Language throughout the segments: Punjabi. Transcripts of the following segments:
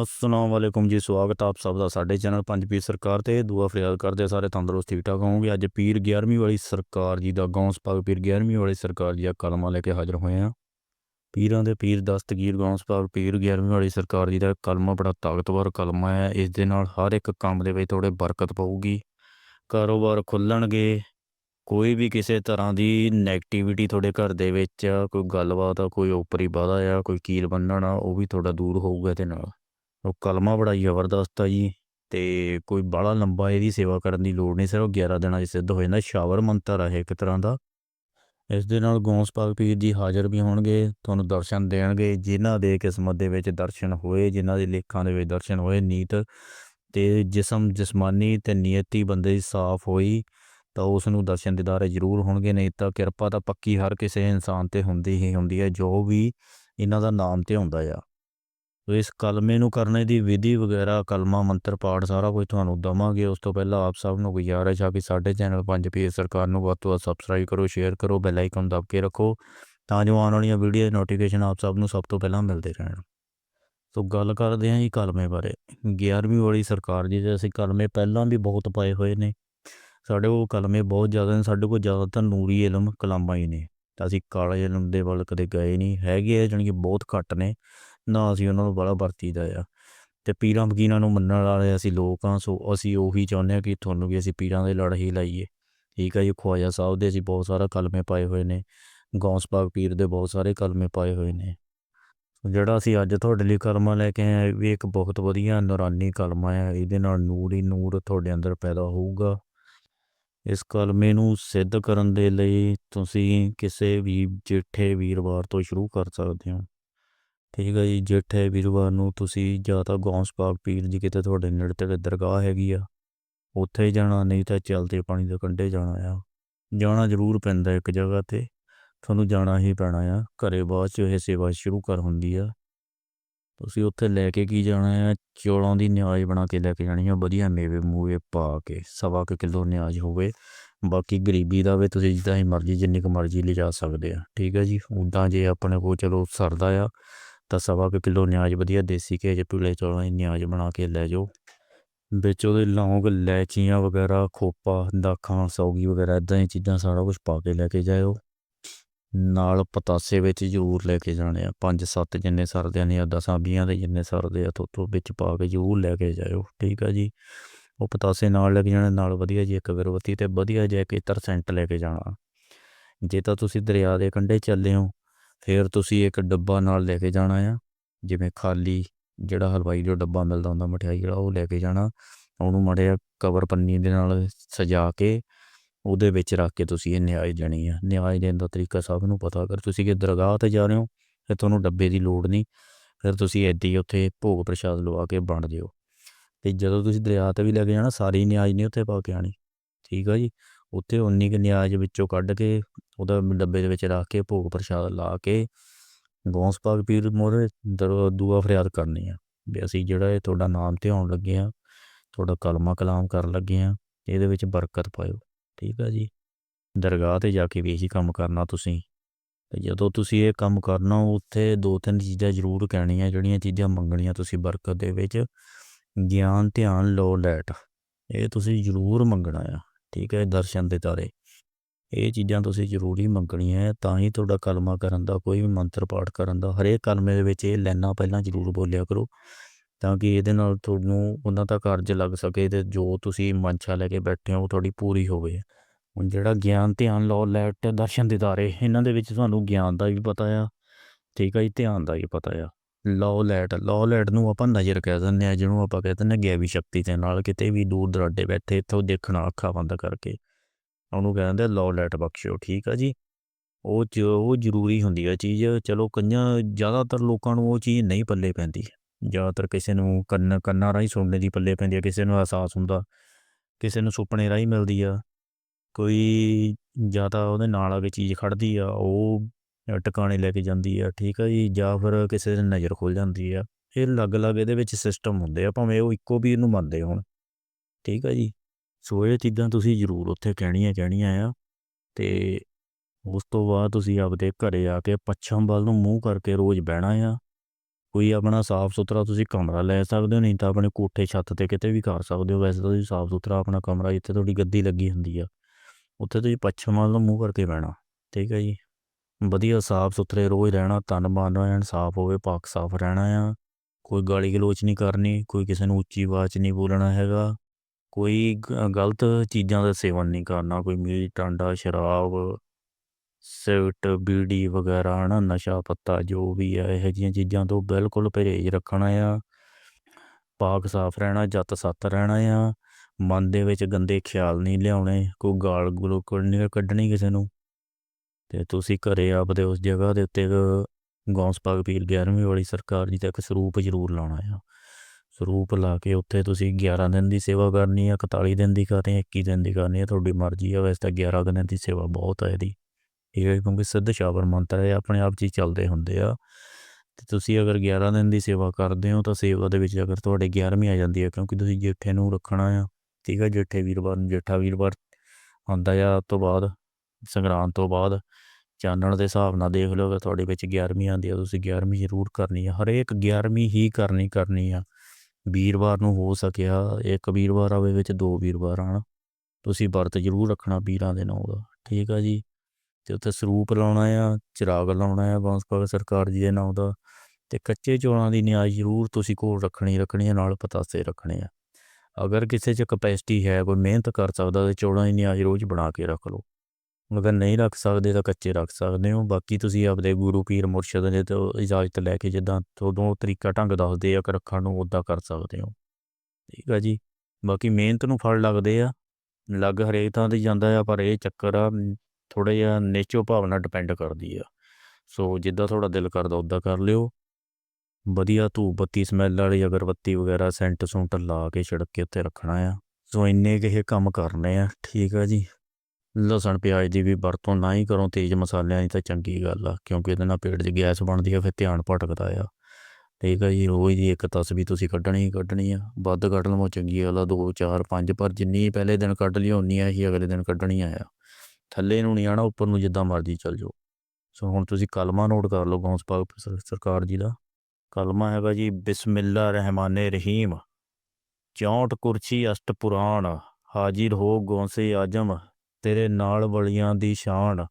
ਅਸਲਾਮ ਵਾਲੇਕੁਮ ਜੀ, ਸਵਾਗਤ ਆਪ ਸਭ ਦਾ ਸਾਡੇ ਚੈਨਲ ਪੰਜ ਪੀਰ ਸਰਕਾਰ ਤੇ। ਦੁਆ ਫਰਿਆਦ ਕਰਦੇ ਸਾਰੇ ਤੰਦਰੁਸਤ ਠੀਕ ਠਾਕ ਹੋਵੋਗੇ? ਅੱਜ ਪੀਰ 11ਵੀਂ ਵਾਲੀ ਸਰਕਾਰ ਜੀ ਦਾ ਗੌਂਸ ਪਾਕ, ਪੀਰ 11ਵੀਂ ਵਾਲੀ ਸਰਕਾਰ ਜੀ ਦਾ ਕਲਮਾ ਲੈ ਕੇ ਹਾਜ਼ਰ ਹੋਏ ਆ। ਪੀਰਾਂ ਦੇ ਪੀਰ ਦਸਤਗੀਰ ਗੌਂਸ ਪਾਕ, ਪੀਰ 11ਵੀਂ ਵਾਲੀ ਸਰਕਾਰ ਜੀ ਦਾ ਕਲਮਾ ਬੜਾ ਤਾਕਤਵਰ ਕਲਮਾ ਹੈ ਇਸ ਦੇ ਨਾਲ ਹਰ ਇੱਕ ਕੰਮ ਦੇ ਵਿੱਚ ਥੋੜੇ ਬਰਕਤ ਪਊਗੀ। ਕਾਰੋਬਾਰ ਖੁੱਲਣਗੇ। ਕੋਈ ਵੀ ਕਿਸੇ ਤਰ੍ਹਾਂ ਦੀ 네ਗੇਟਿਵਿਟੀ ਤੁਹਾਡੇ ਘਰ ਦੇ ਵਿੱਚ ਕੋਈ ਗੱਲਬਾਤ ਆ, ਕੋਈ ਉਪਰੀ ਵਾਦਾ ਆ, ਕੋਈ ਕੀਲ ਬੰਨਣ ਆ, ਉਹ ਵੀ ਤੁਹਾਡਾ ਦੂਰ ਹੋਊਗਾ ਇਹਦੇ ਨਾਲ। ਉਹ ਕਲਮਾ ਬੜਾ ਜ਼ਬਰਦਸਤ ਆ ਜੀ ਤੇ ਕੋਈ ਬਾਹਲਾ ਲੰਬਾ ਇਹਦੀ ਸੇਵਾ ਕਰਨ ਦੀ ਲੋੜ ਨਹੀਂ, ਸਿਰਫ 11 ਦਿਨਾਂ 'ਚ ਸਿੱਧ ਹੋ ਜਾਂਦਾ, ਸ਼ਾਵਰ ਮੰਤਰ ਆ ਇੱਕ ਤਰ੍ਹਾਂ ਦਾ। ਇਸ ਦੇ ਨਾਲ ਗੌਂਸ ਪਾਕ ਪੀਰ ਜੀ ਹਾਜ਼ਰ ਵੀ ਹੋਣਗੇ, ਤੁਹਾਨੂੰ ਦਰਸ਼ਨ ਦੇਣਗੇ, ਜਿਨ੍ਹਾਂ ਦੇ ਕਿਸਮਤ ਦੇ ਵਿੱਚ ਦਰਸ਼ਨ ਹੋਏ, ਜਿਨ੍ਹਾਂ ਦੇ ਲੇਖਾਂ ਦੇ ਵਿੱਚ ਦਰਸ਼ਨ ਹੋਏ ਨੀਤ ਤੇ ਜਿਸਮ, ਜਿਸਮਾਨੀ ਤੇ ਨੀਅਤੀ ਬੰਦੇ ਦੀ ਸਾਫ਼ ਹੋਈ, ਤਾਂ ਉਸ ਨੂੰ ਦਰਸ਼ਨ ਦਿਦਾਰੇ ਜ਼ਰੂਰ ਹੋਣਗੇ, ਨਹੀਂ ਤਾਂ ਕਿਰਪਾ ਤਾਂ ਪੱਕੀ ਹਰ ਕਿਸੇ ਇਨਸਾਨ ਤੇ ਹੁੰਦੀ ਹੀ ਹੁੰਦੀ ਹੈ, ਜੋ ਵੀ ਇਹਨਾਂ ਦਾ ਨਾਮ ਤੇ ਹੁੰਦਾ ਆ। ਸੋ ਇਸ ਕਲਮੇ ਨੂੰ ਕਰਨੇ ਦੀ ਵਿਧੀ ਵਗੈਰਾ, ਕਲਮਾ, ਮੰਤਰ, ਪਾਠ ਸਾਰਾ ਕੁਝ ਤੁਹਾਨੂੰ ਦਵਾਂਗੇ। ਉਸ ਤੋਂ ਪਹਿਲਾਂ ਆਪ ਸਭ ਨੂੰ ਗੁਜ਼ਾਰਿਸ਼ ਆ ਕਿ ਸਾਡੇ ਚੈਨਲ ਪੰਜ ਪੀਰ ਸਰਕਾਰ ਨੂੰ ਵੱਧ ਤੋਂ ਵੱਧ ਸਬਸਕ੍ਰਾਈਬ ਕਰੋ ਸ਼ੇਅਰ ਕਰੋ ਬੈਲ ਆਈਕਨ ਦਬ ਕੇ ਰੱਖੋ ਤਾਂ ਜੋ ਆਉਣ ਵਾਲੀਆਂ ਵੀਡੀਓ ਦੀ ਨੋਟੀਫਿਕੇਸ਼ਨ ਆਪ ਸਭ ਨੂੰ ਸਭ ਤੋਂ ਪਹਿਲਾਂ ਮਿਲਦੇ ਰਹਿਣ। ਸੋ ਗੱਲ ਕਰਦੇ ਹਾਂ ਜੀ ਕਲਮੇ ਬਾਰੇ। 11ਵੀਂ ਵਾਲੀ ਸਰਕਾਰ ਜੀ ਦੇ ਅਸੀਂ ਕਲਮੇ ਪਹਿਲਾਂ ਵੀ ਬਹੁਤ ਪਾਏ ਹੋਏ ਨੇ। ਸਾਡੇ ਕੋਲ ਕਲਮੇ ਬਹੁਤ ਜ਼ਿਆਦਾ ਨੇ, ਸਾਡੇ ਕੋਲ ਜ਼ਿਆਦਾਤਰ ਨੂਰੀ ਇਲਮ, ਕਲਾਮਾਂ ਹੀ ਨੇ। ਤਾਂ ਅਸੀਂ ਕਾਲੇ ਇਲਮ ਦੇ ਵੱਲ ਕਦੇ ਗਏ ਨਹੀਂ। ਹੈਗੇ ਆ ਜਾਣੀ ਕਿ ਬਹੁਤ ਘੱਟ ਨੇ। ਨਾ ਅਸੀਂ ਉਹਨਾਂ ਨੂੰ ਬੜਾ ਵਰਤੀਦਾ ਆ। ਤੇ ਪੀਰਾਂ ਫਕੀਰਾਂ ਨੂੰ ਮੰਨਣ ਵਾਲੇ ਅਸੀਂ ਲੋਕ ਹਾਂ, ਸੋ ਅਸੀਂ ਉਹੀ ਚਾਹੁੰਦੇ ਹਾਂ ਕਿ ਤੁਹਾਨੂੰ ਵੀ ਅਸੀਂ ਪੀਰਾਂ ਦੇ ਲੜ ਹੀ ਲਾਈਏ। ਠੀਕ ਹੈ ਜੀ, ਖਵਾਜਾ ਸਾਹਿਬ ਦੇ ਅਸੀਂ ਬਹੁਤ ਸਾਰਾ ਕਲਮੇ ਪਾਏ ਹੋਏ ਨੇ। ਗੌਂਸ ਪਾਕ ਪੀਰ ਦੇ ਬਹੁਤ ਸਾਰੇ ਕਲਮੇ ਪਾਏ ਹੋਏ ਨੇ। ਜਿਹੜਾ ਅਸੀਂ ਅੱਜ ਤੁਹਾਡੇ ਲਈ ਕਲਮਾ ਲੈ ਕੇ ਆਏ ਵੀ ਇੱਕ ਬਹੁਤ ਵਧੀਆ ਨੂਰਾਨੀ ਕਲਮਾ ਹੈ ਇਹਦੇ ਨਾਲ ਨੂਰ ਹੀ ਨੂਰ ਤੁਹਾਡੇ ਅੰਦਰ ਪੈਦਾ ਹੋਊਗਾ। ਇਸ ਕਲਮੇ ਨੂੰ ਸਿੱਧ ਕਰਨ ਦੇ ਲਈ ਤੁਸੀਂ ਕਿਸੇ ਵੀ ਜੇਠੇ ਵੀਰਵਾਰ ਤੋਂ ਸ਼ੁਰੂ ਕਰ ਸਕਦੇ ਹੋ। ਠੀਕ ਹੈ ਜੀ, ਜੇਠੇ ਵੀਰਵਾਰ ਨੂੰ ਤੁਸੀਂ ਜਾਂ ਤਾਂ ਗੌਂਸ ਪਾਕ ਪੀਰ ਜੀ ਕਿਤੇ ਤੁਹਾਡੇ ਨੇੜੇ ਤੇੜੇ ਦਰਗਾਹ ਹੈਗੀ ਆ, ਉੱਥੇ ਜਾਣਾ, ਨਹੀਂ ਤਾਂ ਚਲਦੇ ਪਾਣੀ ਦੇ ਕੰਢੇ ਜਾਣਾ ਆ। ਜਾਣਾ ਜ਼ਰੂਰ ਪੈਂਦਾ ਇੱਕ ਜਗ੍ਹਾ ਤੇ, ਤੁਹਾਨੂੰ ਜਾਣਾ ਹੀ ਪੈਣਾ ਆ, ਘਰੇ ਬਾਅਦ ਚ ਇਹ ਸੇਵਾ ਸ਼ੁਰੂ ਕਰ ਹੁੰਦੀ ਆ। ਤੁਸੀਂ ਉੱਥੇ ਲੈ ਕੇ ਕੀ ਜਾਣਾ ਆ, ਚੌਲਾਂ ਦੀ ਨਿਆਜ਼ ਬਣਾ ਕੇ ਲੈ ਕੇ ਜਾਣੀ ਆ, ਵਧੀਆ ਮੇਵੇ ਮੂਵੇ ਪਾ ਕੇ, ਸਵਾ ਕੁ ਕਿਲੋ ਨਿਆਜ਼ ਹੋਵੇ, ਬਾਕੀ ਗਰੀਬੀ ਦਾ ਵੀ ਤੁਸੀਂ ਜਿੱਦਾਂ ਹੀ ਮਰਜ਼ੀ, ਜਿੰਨੀ ਕੁ ਮਰਜ਼ੀ ਲਿਜਾ ਸਕਦੇ ਆ, ਠੀਕ ਹੈ ਜੀ। ਉਦਾਂ ਜੇ ਆਪਣੇ ਕੋਲ, ਚਲੋ ਸਰਦਾ ਆ ਤਾਂ ਸਵਾ ਕੁ ਕਿਲੋ ਨਿਆਜ਼ ਵਧੀਆ ਦੇਸੀ ਘੇ ਚ ਪੀਲੇ ਚੌਲਾਂ ਦੀ ਨਿਆਜ਼ ਬਣਾ ਕੇ ਲੈ ਜਾਓ। ਵਿੱਚ ਉਹਦੇ ਲੌਂਗ ਲੈਚੀਆਂ ਵਗੈਰਾ, ਖੋਪਾ, ਦਾਖਾਂ, ਸੌਗੀ ਵਗੈਰਾ ਇਦਾਂ ਦੀਆਂ ਚੀਜ਼ਾਂ ਸਾਰਾ ਕੁਝ ਪਾ ਕੇ ਲੈ ਕੇ ਜਾਇਓ। ਨਾਲ ਪਤਾਸੇ ਵਿੱਚ ਜ਼ਰੂਰ ਲੈ ਕੇ ਜਾਣੇ ਆ, ਪੰਜ ਸੱਤ ਜਿੰਨੇ ਸਰਦੇ ਨੇ ਆ ਦਸਾਂ ਵੀਹਾਂ ਦੇ ਜਿੰਨੇ ਸਰਦੇ ਆ ਤੋਂ ਵਿੱਚ ਪਾ ਕੇ ਜ਼ਰੂਰ ਲੈ ਕੇ ਜਾਇਓ, ਠੀਕ ਆ ਜੀ? ਉਹ ਪਤਾਸੇ ਨਾਲ ਲੈ ਕੇ ਜਾਣੇ, ਨਾਲ ਵਧੀਆ ਜੀ ਇੱਕ ਅਗਰਬੱਤੀ ਤੇ ਵਧੀਆ ਜਿਹਾ ਇੱਕ ਸੈਂਟ ਲੈ ਕੇ ਜਾਣਾ। ਜੇ ਤਾਂ ਤੁਸੀਂ ਦਰਿਆ ਦੇ ਕੰਢੇ ਚੱਲੇ ਹੋ ਫਿਰ ਤੁਸੀਂ ਇੱਕ ਡੱਬਾ ਨਾਲ ਲੈ ਕੇ ਜਾਣਾ ਆ। ਜਿਵੇਂ ਖਾਲੀ ਜਿਹੜਾ ਹਲਵਾਈ ਦਾ ਡੱਬਾ ਮਿਲਦਾ ਹੁੰਦਾ ਮਠਿਆਈ ਜਿਹੜਾ ਉਹ ਲੈ ਕੇ ਜਾਣਾ। ਉਹਨੂੰ ਮੜਿਆ ਕਵਰ ਪੰਨੀ ਦੇ ਨਾਲ ਸਜਾ ਕੇ ਉਹਦੇ ਵਿੱਚ ਰੱਖ ਕੇ ਤੁਸੀਂ ਇਹ ਨਿਆਜ਼ ਦੇਣੀ ਆ। ਨਿਆਜ਼ ਦੇਣ ਦਾ ਤਰੀਕਾ ਸਭ ਨੂੰ ਪਤਾ, ਅਗਰ ਤੁਸੀਂ ਕਿ ਦਰਗਾਹ ਤੇ ਜਾ ਰਹੇ ਹੋ, ਫਿਰ ਤੁਹਾਨੂੰ ਡੱਬੇ ਦੀ ਲੋੜ ਨਹੀਂ। ਫਿਰ ਤੁਸੀਂ ਇੱਦਾਂ ਹੀ ਉੱਥੇ ਭੋਗ ਪ੍ਰਸ਼ਾਦ ਲਵਾ ਕੇ ਵੰਡ ਦਿਓ। ਤੇ ਜਦੋਂ ਤੁਸੀਂ ਦਰਿਆ ਤੇ ਵੀ ਲੈ ਕੇ ਜਾਣਾ, ਸਾਰੀ ਨਿਆਜ਼ ਨਹੀਂ ਉੱਥੇ ਪਾ ਕੇ ਆਣੀ ਠੀਕ ਆ ਜੀ? ਉੱਥੇ ਉਨੀ ਕੁ ਨਿਆਜ਼ ਵਿੱਚੋਂ ਕੱਢ ਕੇ ਉਹਦਾ ਡੱਬੇ ਦੇ ਵਿੱਚ ਰੱਖ ਕੇ, ਭੋਗ ਪ੍ਰਸ਼ਾਦ ਲਾ ਕੇ ਗੌਂਸ ਪਾਕ ਪੀਰ ਮੋਰੇ ਦੁਆ ਫਰਿਆਦ ਕਰਨੀ ਆ ਵੀ ਅਸੀਂ ਜਿਹੜਾ ਇਹ ਤੁਹਾਡਾ ਨਾਮ ਤੇ ਆਉਣ ਲੱਗੇ ਆ ਤੁਹਾਡਾ ਕਲਮਾ ਕਲਾਮ ਕਰਨ ਲੱਗੇ ਆ ਇਹਦੇ ਵਿੱਚ ਬਰਕਤ ਪਾਇਓ। ਠੀਕ ਆ ਜੀ? ਦਰਗਾਹ ਤੇ ਜਾ ਕੇ ਵੀ ਇਹੀ ਕੰਮ ਕਰਨਾ ਤੁਸੀਂ। ਤੇ ਜਦੋਂ ਤੁਸੀਂ ਇਹ ਕੰਮ ਕਰਨਾ, ਉੱਥੇ ਦੋ ਤਿੰਨ ਚੀਜ਼ਾਂ ਜ਼ਰੂਰ ਕਹਿਣੀਆਂ, ਜਿਹੜੀਆਂ ਚੀਜ਼ਾਂ ਮੰਗਣੀਆਂ ਤੁਸੀਂ ਬਰਕਤ ਦੇ ਵਿੱਚ, ਗਿਆਨ, ਧਿਆਨ ਲੋ ਲੈਟ, ਇਹ ਤੁਸੀਂ ਜ਼ਰੂਰ ਮੰਗਣਾ ਆ। ਠੀਕ ਹੈ, ਦਰਸ਼ਨ ਦੇ ਤਾਰੇ। ਇਹ ਚੀਜ਼ਾਂ ਤੁਸੀਂ ਜ਼ਰੂਰੀ ਮੰਗਣੀਆਂ ਤਾਂ ਹੀ ਤੁਹਾਡਾ ਕਲਮਾ ਕਰਨ ਦਾ, ਕੋਈ ਵੀ ਮੰਤਰ ਪਾਠ ਕਰਨ ਦਾ, ਹਰੇਕ ਕਲਮੇ ਦੇ ਵਿੱਚ ਇਹ ਲੈਣਾ ਪਹਿਲਾਂ ਜ਼ਰੂਰ ਬੋਲਿਆ ਕਰੋ, ਤਾਂ ਕਿ ਇਹਦੇ ਨਾਲ ਤੁਹਾਨੂੰ ਉਹਨਾਂ ਦਾ ਕਾਰਜ ਲੱਗ ਸਕੇ ਤੇ ਜੋ ਤੁਸੀਂ ਮਨਸ਼ਾ ਲੈ ਕੇ ਬੈਠੇ ਹੋ, ਉਹ ਤੁਹਾਡੀ ਪੂਰੀ ਹੋਵੇ। ਹੁਣ ਜਿਹੜਾ ਗਿਆਨ, ਧਿਆਨ ਲੋ ਲੈਟ ਤੇ ਦਰਸ਼ਨ ਦਿਦਾਰੇ ਇਹਨਾਂ ਦੇ ਵਿੱਚ ਤੁਹਾਨੂੰ ਗਿਆਨ ਦਾ ਵੀ ਪਤਾ ਆ, ਠੀਕ ਹੈ ਜੀ, ਧਿਆਨ ਦਾ ਵੀ ਪਤਾ ਆ। ਲੋ ਲੈਟ ਲੋ ਲੈਟ ਨੂੰ ਆਪਾਂ ਨਜ਼ਰ ਕਹਿ ਦਿੰਦੇ ਆ ਜਿਹਨੂੰ ਆਪਾਂ ਕਹਿ ਦਿੰਦੇ ਨੇ ਗੈਵੀ ਸ਼ਕਤੀ ਦੇ ਨਾਲ ਕਿਤੇ ਵੀ ਦੂਰ ਦਰਾਡੇ ਬੈਠੇ, ਇੱਥੋਂ ਦੇਖਣਾ ਅੱਖਾਂ ਬੰਦ ਕਰਕੇ। ਉਹਨੂੰ ਕਹਿੰਦੇ ਲੋ ਲੈਟ ਬਖਸ਼ਿਓ, ਠੀਕ ਆ ਜੀ? ਉਹ ਉਹ ਜ਼ਰੂਰੀ ਹੁੰਦੀ ਆ ਚੀਜ਼, ਚਲੋ ਕਈਆਂ, ਜ਼ਿਆਦਾਤਰ ਲੋਕਾਂ ਨੂੰ ਉਹ ਚੀਜ਼ ਨਹੀਂ ਪੱਲੇ ਪੈਂਦੀ। ਜ਼ਿਆਦਾਤਰ ਕਿਸੇ ਨੂੰ ਕੰਨ, ਕੰਨਾਂ ਰਾਹੀਂ ਸੁਣਨੇ ਦੀ ਪੱਲੇ ਪੈਂਦੀ ਆ, ਕਿਸੇ ਨੂੰ ਅਹਿਸਾਸ ਹੁੰਦਾ, ਕਿਸੇ ਨੂੰ ਸੁਪਨੇ ਰਾਹੀਂ ਮਿਲਦੀ ਆ। ਕੋਈ ਜ਼ਿਆਦਾ ਉਹਦੇ ਨਾਲ ਆ ਕੇ ਚੀਜ਼ ਖੜਦੀ ਆ, ਉਹ ਟਿਕਾਣੇ ਲੈ ਕੇ ਜਾਂਦੀ ਆ, ਠੀਕ ਆ ਜੀ, ਜਾਂ ਫਿਰ ਕਿਸੇ ਦੀ ਨਜ਼ਰ ਖੁੱਲ ਜਾਂਦੀ ਆ, ਇਹ ਅਲੱਗ-ਅਲੱਗ ਇਹਦੇ ਵਿੱਚ ਸਿਸਟਮ ਹੁੰਦੇ ਆ, ਭਾਵੇਂ ਉਹ ਇੱਕੋ ਵੀ ਇਹਨੂੰ ਮੰਨਦੇ ਹੋਣ, ਠੀਕ ਆ ਜੀ। ਸੋ ਇਹ ਚੀਜ਼ਾਂ ਤੁਸੀਂ ਜ਼ਰੂਰ ਉੱਥੇ ਕਹਿਣੀਆਂ ਕਹਿਣੀਆਂ ਆ, ਤੇ ਉਸ ਤੋਂ ਬਾਅਦ ਤੁਸੀਂ ਆਪਦੇ ਘਰੇ ਆ ਕੇ ਪੱਛਮ ਵੱਲ ਨੂੰ ਮੂੰਹ ਕਰਕੇ ਰੋਜ਼ ਬਹਿਣਾ ਆ। ਕੋਈ ਆਪਣਾ ਸਾਫ਼ ਸੁਥਰਾ ਤੁਸੀਂ ਕਮਰਾ ਲੈ ਸਕਦੇ ਹੋ, ਨਹੀਂ ਤਾਂ ਆਪਣੇ ਕੋਠੇ ਛੱਤ ਤੇ ਕਿਤੇ ਵੀ ਕਰ ਸਕਦੇ ਹੋ। ਵੈਸੇ ਤਾਂ ਤੁਸੀਂ ਸਾਫ਼ ਸੁਥਰਾ ਆਪਣਾ ਕਮਰਾ ਜਿੱਥੇ ਤੁਹਾਡੀ ਗੱਦੀ ਲੱਗੀ ਹੁੰਦੀ ਆ, ਉੱਥੇ ਤੁਸੀਂ ਪੱਛਮ ਵੱਲ ਨੂੰ ਮੂੰਹ ਕਰਕੇ ਬਹਿਣਾ, ਠੀਕ ਹੈ ਜੀ। ਵਧੀਆ ਸਾਫ਼ ਸੁਥਰੇ ਰੋਜ਼ ਰਹਿਣਾ ਤਨ ਮਨ ਐਨ ਸਾਫ਼ ਹੋਵੇ ਪਾਕ ਸਾਫ਼ ਰਹਿਣਾ ਆ। ਕੋਈ ਗਾਲੀ ਗਲੋਚ ਨਹੀਂ ਕਰਨੀ, ਕੋਈ ਕਿਸੇ ਨੂੰ ਉੱਚੀ ਆਵਾਜ਼ 'ਚ ਨਹੀਂ ਬੋਲਣਾ ਹੈਗਾ। ਕੋਈ ਗ- ਗਲਤ ਚੀਜ਼ਾਂ ਦਾ ਸੇਵਨ ਨਹੀਂ ਕਰਨਾ, ਕੋਈ ਮੀਟ ਟਾਂਡਾ ਸ਼ਰਾਬ ਸਿਗਰਟ ਬੀੜੀ ਵਗੈਰਾ, ਹਨਾ, ਨਸ਼ਾ ਪੱਤਾ, ਜੋ ਵੀ ਆ, ਇਹੋ ਜਿਹੀਆਂ ਚੀਜ਼ਾਂ ਤੋਂ ਬਿਲਕੁਲ ਪਰਹੇਜ਼ ਰੱਖਣਾ ਆ। ਪਾਕ ਸਾਫ਼ ਰਹਿਣਾ, ਜੱਤ ਸੱਤ ਰਹਿਣਾ ਆ। ਮਨ ਦੇ ਵਿੱਚ ਗੰਦੇ ਖਿਆਲ ਨਹੀਂ ਲਿਆਉਣੇ, ਕੋਈ ਗਾਲ ਗਲੋਚ ਨਹੀਂ ਕੱਢਣੀ ਕਿਸੇ ਨੂੰ। ਤੇ ਤੁਸੀਂ ਘਰੇ ਆਪਦੇ ਉਸ ਜਗ੍ਹਾ ਦੇ ਉੱਤੇ ਗੌਂਸ ਪਾਕ ਪੀਰ 11ਵੀਂ ਵਾਲੀ ਸਰਕਾਰ ਜੀ ਦਾ ਇੱਕ ਸਰੂਪ ਜ਼ਰੂਰ ਲਾਉਣਾ ਆ। ਸਰੂਪ ਲਾ ਕੇ ਉੱਥੇ ਤੁਸੀਂ 11 ਦਿਨ ਦੀ ਸੇਵਾ ਕਰਨੀ ਆ 41 ਦਿਨ ਦੀ ਕਰਨੀ ਆ 21 ਦਿਨ ਦੀ ਕਰਨੀ ਆ, ਤੁਹਾਡੀ ਮਰਜ਼ੀ ਆ। ਵੈਸੇ ਤਾਂ 11 ਦਿਨਾਂ ਦੀ ਸੇਵਾ ਬਹੁਤ ਆ ਇਹਦੀ। ਠੀਕ ਹੈ ਕਿਉਂਕਿ ਸਿੱਧ ਸ਼ਾਵਰ ਮੰਤਰ ਹੈ ਆਪਣੇ ਆਪ 'ਚ ਹੀ ਚੱਲਦੇ ਹੁੰਦੇ ਆ। ਤੇ ਤੁਸੀਂ ਅਗਰ 11 ਦਿਨ ਦੀ ਸੇਵਾ ਕਰਦੇ ਹੋ ਤਾਂ ਸੇਵਾ ਦੇ ਵਿੱਚ ਅਗਰ ਤੁਹਾਡੇ 11ਵੀਂ ਆ ਜਾਂਦੀ ਹੈ ਕਿਉਂਕਿ ਤੁਸੀਂ ਜੇਠੇ ਨੂੰ ਰੱਖਣਾ ਆ, ਠੀਕ ਹੈ ਜੇਠੇ ਵੀਰਵਾਰ ਨੂੰ ਜੇਠਾ ਵੀਰਵਾਰ ਆਉਂਦਾ ਆ ਤੋਂ ਬਾਅਦ, ਸੰਗਰਾਂਦ ਤੋਂ ਬਾਅਦ। ਚਾਨਣ ਦੇ ਹਿਸਾਬ ਨਾਲ ਦੇਖ ਲਓ, ਅਗਰ ਤੁਹਾਡੇ ਵਿੱਚ 11ਵੀਂ ਆਉਂਦੀ ਆ, ਤੁਸੀਂ 11ਵੀਂ ਜ਼ਰੂਰ ਕਰਨੀ ਆ। ਹਰੇਕ 11ਵੀਂ ਹੀ ਕਰਨੀ ਕਰਨੀ ਆ। ਵੀਰਵਾਰ ਨੂੰ ਹੋ ਸਕਿਆ, ਇੱਕ ਵੀਰਵਾਰ ਆਵੇ ਵਿੱਚ ਦੋ ਵੀਰਵਾਰ ਆਣ ਤੁਸੀਂ ਵਰਤ ਜ਼ਰੂਰ ਰੱਖਣਾ ਵੀਰਾਂ ਦੇ ਨਾਂ ਦਾ, ਠੀਕ ਆ ਜੀ? ਤੇ ਉੱਥੇ ਸਰੂਪ ਲਾਉਣਾ ਆ, ਚਿਰਾਗ ਲਾਉਣਾ ਆ, ਬਾਂਸ ਭਗਤ ਸਰਕਾਰ ਜੀ ਦੇ ਨਾਂ ਦਾ। ਤੇ ਕੱਚੇ ਚੌਲਾਂ ਦੀ ਨਿਆਜ਼ ਜ਼ਰੂਰ ਤੁਸੀਂ ਕੋਲ ਰੱਖਣੀ ਰੱਖਣੀ ਆ, ਨਾਲ ਪਤਾਸੇ ਰੱਖਣੇ ਆ। ਅਗਰ ਕਿਸੇ 'ਚ ਕਪੈਸਿਟੀ ਹੈ, ਕੋਈ ਮਿਹਨਤ ਕਰ ਸਕਦਾ, ਤੇ ਚੌਲਾਂ ਦੀ ਨਿਆਜ਼ ਰੋਜ਼ ਬਣਾ ਕੇ ਰੱਖ ਲਓ। ਅਗਰ ਨਹੀਂ ਰੱਖ ਸਕਦੇ ਤਾਂ ਕੱਚੇ ਰੱਖ ਸਕਦੇ ਹੋ। ਬਾਕੀ ਤੁਸੀਂ ਆਪਦੇ ਗੁਰੂ ਪੀਰ ਮੁਰਸ਼ਿਦ ਦੇ ਤੋਂ ਇਜਾਜ਼ਤ ਲੈ ਕੇ ਜਿੱਦਾਂ ਤੁਹਾਨੂੰ ਤਰੀਕਾ ਢੰਗ ਦੱਸਦੇ ਆ ਕਿ ਰੱਖਣ ਨੂੰ ਉਦਾਂ ਕਰ ਸਕਦੇ ਹੋ। ਠੀਕ ਆ ਜੀ। ਬਾਕੀ ਮਿਹਨਤ ਨੂੰ ਫਲ ਲੱਗਦੇ ਆ। ਲੱਗ ਹਰੇਕ ਥਾਂ ਤੇ ਜਾਂਦਾ ਆ, ਪਰ ਇਹ ਚੱਕਰ ਆ ਥੋੜਾ ਜਿਹਾ ਨੇਚੋ ਭਾਵਨਾ ਡਿਪੈਂਡ ਕਰਦੀ ਆ। ਸੋ ਜਿੱਦਾਂ ਤੁਹਾਡਾ ਦਿਲ ਕਰਦਾ ਉਦਾਂ ਕਰ ਲਿਓ। ਵਧੀਆ ਧੂਪ ਬੱਤੀ ਸਮੈਲ ਵਾਲੀ ਅਗਰਬੱਤੀ ਵਗੈਰਾ ਸੈਂਟ ਸੁੰਟ ਲਾ ਕੇ ਛਿੜਕ ਕੇ ਉੱਤੇ ਰੱਖਣਾ ਆ। ਸੋ ਇੰਨੇ ਕੁ ਕੰਮ ਕਰਨੇ ਆ। ਠੀਕ ਆ ਜੀ। ਲਸਣ, ਪਿਆਜ਼ ਦੀ ਵੀ ਵਰਤੋਂ ਨਾ ਹੀ ਕਰੋ, ਤੇਜ਼ ਮਸਾਲਿਆਂ ਦੀ ਤਾਂ ਚੰਗੀ ਗੱਲ ਆ, ਕਿਉਂਕਿ ਇਹਦੇ ਨਾਲ ਪੇਟ 'ਚ ਗੈਸ ਬਣਦੀ ਆ, ਫਿਰ ਧਿਆਨ ਭਟਕਦਾ ਆ। ਠੀਕ ਆ ਜੀ, ਰੋਜ਼ ਦੀ ਇੱਕ ਤਸਵੀਰ ਤੁਸੀਂ ਕੱਢਣੀ ਹੀ ਕੱਢਣੀ ਆ, ਵੱਧ ਕੱਢ ਲਵੋ, ਚੰਗੀ ਗੱਲ ਆ 2 4 5 ਪਰ ਜਿੰਨੀ ਪਹਿਲੇ ਦਿਨ ਕੱਢ ਲਈ ਉਨੀ ਆ ਹੀ ਅਗਲੇ ਦਿਨ ਕੱਢਣੀ ਆ। ਥੱਲੇ ਨੂੰ ਨਹੀਂ ਆਣਾ, ਉੱਪਰ ਨੂੰ ਜਿੱਦਾਂ ਮਰਜ਼ੀ ਚੱਲ ਜਾਓ। ਸੋ ਹੁਣ ਤੁਸੀਂ ਕਲਮਾ ਨੋਟ ਕਰ ਲਓ, ਗੌਂਸ ਪਾਕ ਸਰ- ਸਰਕਾਰ ਜੀ ਦਾ। ਕਲਮਾ ਹੈਗਾ ਜੀ, ਬਿਸਮਿਲ੍ਲਾ ਰਹਿਮਾਨੇ ਰਹੀਮ 64 ਕੁਰਸੀ ਅਸ਼ਟ ਪੁਰਾਣ, ਹਾਜ਼ਰ ਹੋ ਗੌਂਸੇ ਆਜਮ। ਤੇਰੇ ਨਾਲ ਵਲੀਆਂ ਦੀ ਸ਼ਾਨ।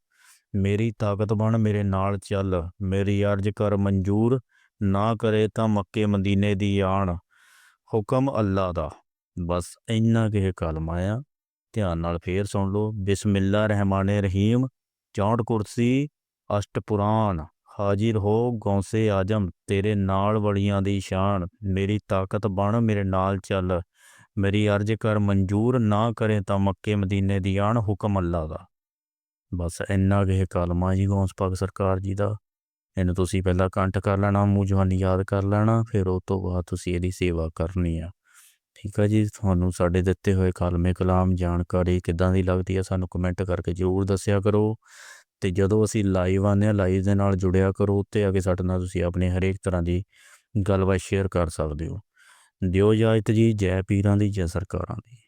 ਮੇਰੀ ਤਾਕਤ ਬਣ, ਮੇਰੇ ਨਾਲ ਚੱਲ। ਮੇਰੀ ਅਰਜ਼ ਕਰ ਮਨਜ਼ੂਰ ਨਾ ਕਰੇ ਤਾਂ ਮੱਕੇ ਮਦੀਨੇ ਦੀ ਆਣ। ਹੁਕਮ ਅੱਲਾ ਦਾ। ਬਸ ਇੰਨਾ ਕੁ ਇਹ ਕਲਮਾ ਆ ਧਿਆਨ ਨਾਲ ਫੇਰ ਸੁਣ ਲਓ। ਬਿਸਮਿਲ੍ਲਾ ਰਹਿਮਾਨੇ ਰਹੀਮ। 64 ਕੁਰਸੀ, ਅਸ਼ਟ ਪੁਰਾਣ। ਹਾਜ਼ਰ ਹੋ ਗੌਂਸੇ ਆਜਮ। ਤੇਰੇ ਨਾਲ ਵਲੀਆਂ ਦੀ ਸ਼ਾਨ। ਮੇਰੀ ਤਾਕਤ ਬਣ, ਮੇਰੇ ਨਾਲ ਚੱਲ। ਮੇਰੀ ਅਰਜ਼ ਕਰ ਮਨਜ਼ੂਰ ਨਾ ਕਰੇ ਤਾਂ ਮੱਕੇ ਮਦੀਨੇ ਦੀ ਆਣ ਹੁਕਮ ਅੱਲਾ ਦਾ। ਬਸ ਇੰਨਾ ਕੁ ਇਹ ਕਲਮਾ ਜੀ ਗੌਂਸ ਪਾਕ ਸਰਕਾਰ ਜੀ ਦਾ। ਇਹਨੂੰ ਤੁਸੀਂ ਪਹਿਲਾਂ ਕੰਠ ਕਰ ਲੈਣਾ, ਮੂੰਹ ਜਵਾਨੀ ਯਾਦ ਕਰ ਲੈਣਾ, ਫਿਰ ਉਸ ਤੋਂ ਬਾਅਦ ਤੁਸੀਂ ਇਹਦੀ ਸੇਵਾ ਕਰਨੀ ਆ। ਠੀਕ ਆ ਜੀ, ਤੁਹਾਨੂੰ ਸਾਡੇ ਦਿੱਤੇ ਹੋਏ ਕਲਮੇ, ਕਲਾਮ, ਜਾਣਕਾਰੀ ਕਿੱਦਾਂ ਦੀ ਲੱਗਦੀ ਹੈ ਸਾਨੂੰ ਕਮੈਂਟ ਕਰਕੇ ਜ਼ਰੂਰ ਦੱਸਿਆ ਕਰੋ। ਤੇ ਜਦੋਂ ਅਸੀਂ ਲਾਈਵ ਆਉਂਦੇ ਹਾਂ, ਲਾਈਵ ਦੇ ਨਾਲ ਜੁੜਿਆ ਕਰੋ, ਉੱਤੇ ਆ ਕੇ ਸਾਡੇ ਨਾਲ ਤੁਸੀਂ ਆਪਣੇ ਹਰੇਕ ਤਰ੍ਹਾਂ ਦੀ ਗੱਲਬਾਤ ਸ਼ੇਅਰ ਕਰ ਸਕਦੇ ਹੋ। ਦਿਓ ਇਜਾਜ਼ਤ ਜੀ ਜੈ ਪੀਰਾਂ ਦੀ ਜੈ ਸਰਕਾਰਾਂ ਦੀ।